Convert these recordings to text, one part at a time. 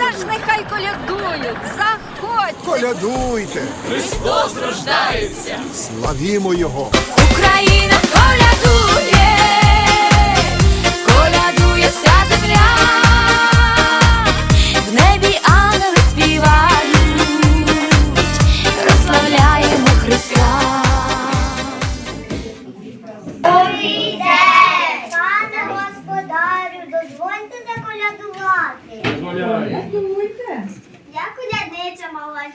Та ж нехай колядують, заходьте. Колядуйте, Христос рождається. славімо Його. Україна колядує,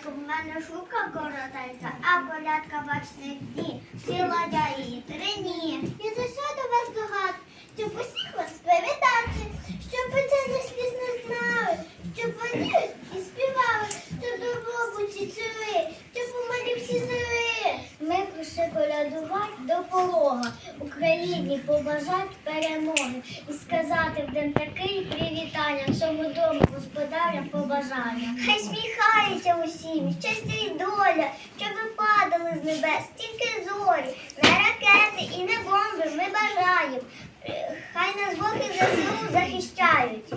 колядниця в мене шубка коротенька, а колядка бачних дні, ціла і три дні. І за що до вас багато, щоб усіх вас привітати, щоб це не сліз не знали, щоб вони і співали, щоб добробуті цюри, щоб у мене всі зори. Ми прийшли колядувати до полога, Україні побажати перемоги і сказати в день такий привітання, всьому дому господарям побажання. Хай сміхається усім, щастя й доля, щоб ви падали з небес, тільки зорі, не ракети і не бомби ми бажаємо. Хай нас Бог і ЗСУ захищають.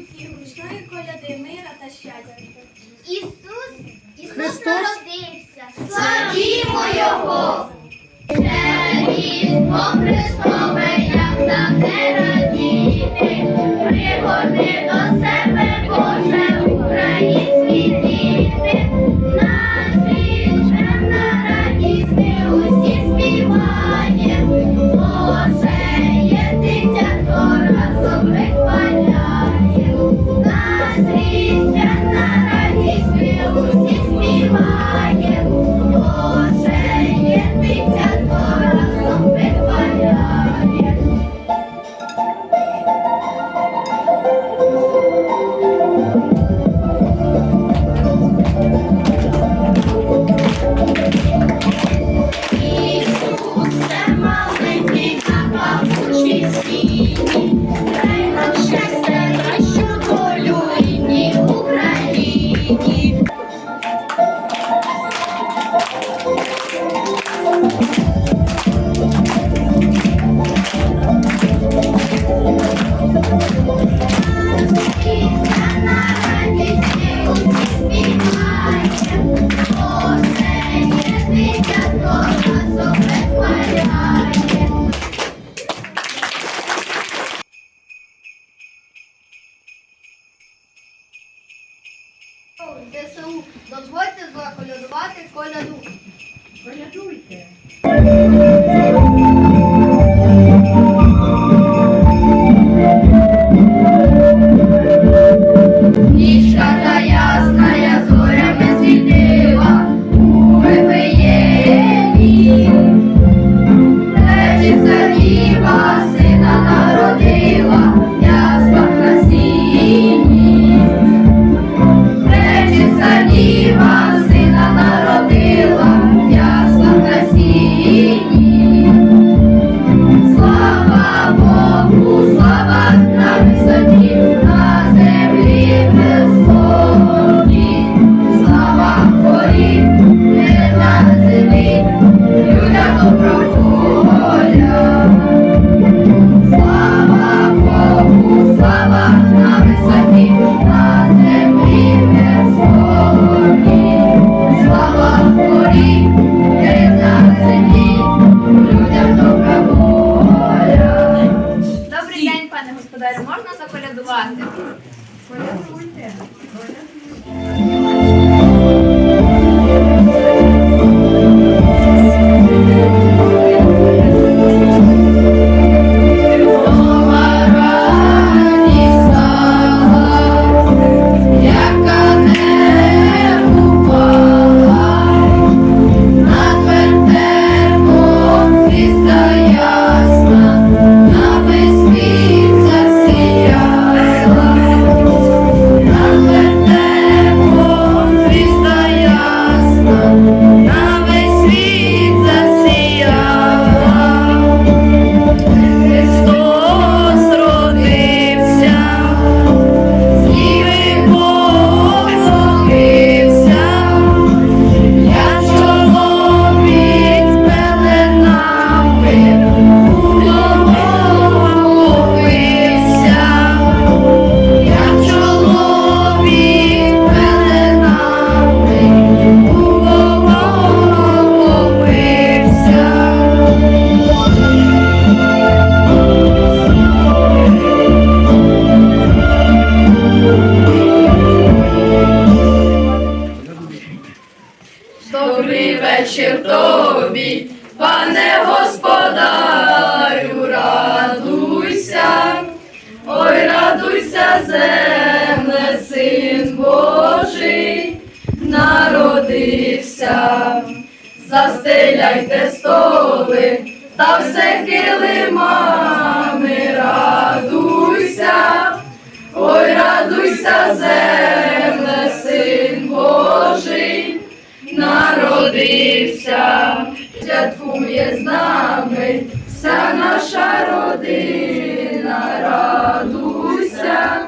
танці, гучної коляди, мира та щастя. Ісус, Ісус Христос? народився. Славімо Його! Це Різдво Христове, як на небі. серця діва. народився, святкує з нами вся наша родина, радуйся,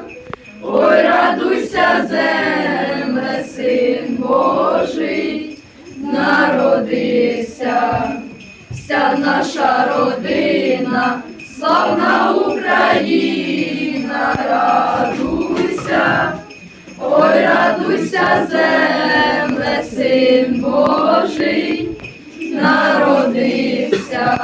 ой, радуйся, земле, син Божий, народився, вся наша родина, славна Україна, радуйся, ой, радуйся, земле тебе, син Божий, народився.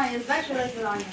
починає з вечора зрання.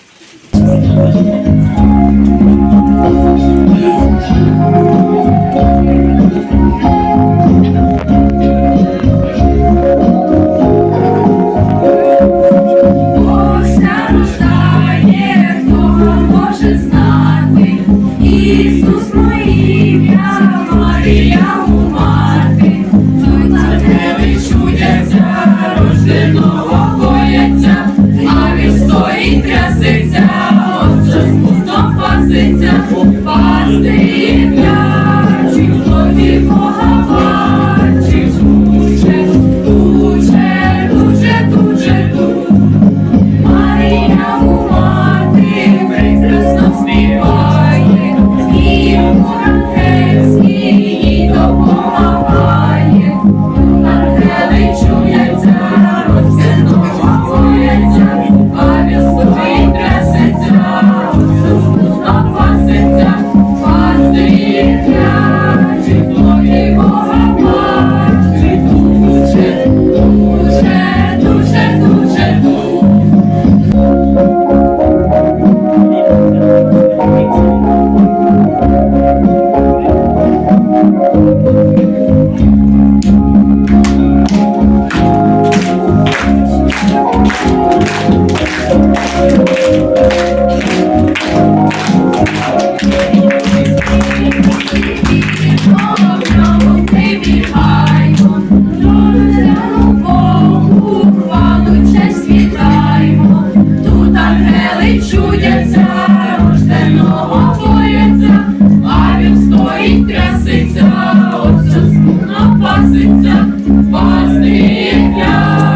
паситься, пастиря.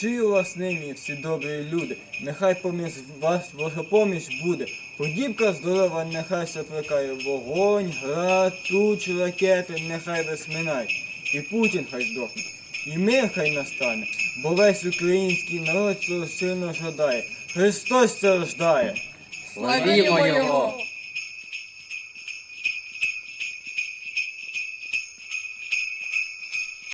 Живі вас нині, всі добрі люди, нехай поміж вас Божа поміч буде. Подібка здорова, нехай соплекає вогонь, град, туч, ракети, нехай розминають. І Путін хай здохне, і мир хай настане, бо весь український народ цього сильно жадає. Христос це рождає. Славімо Його!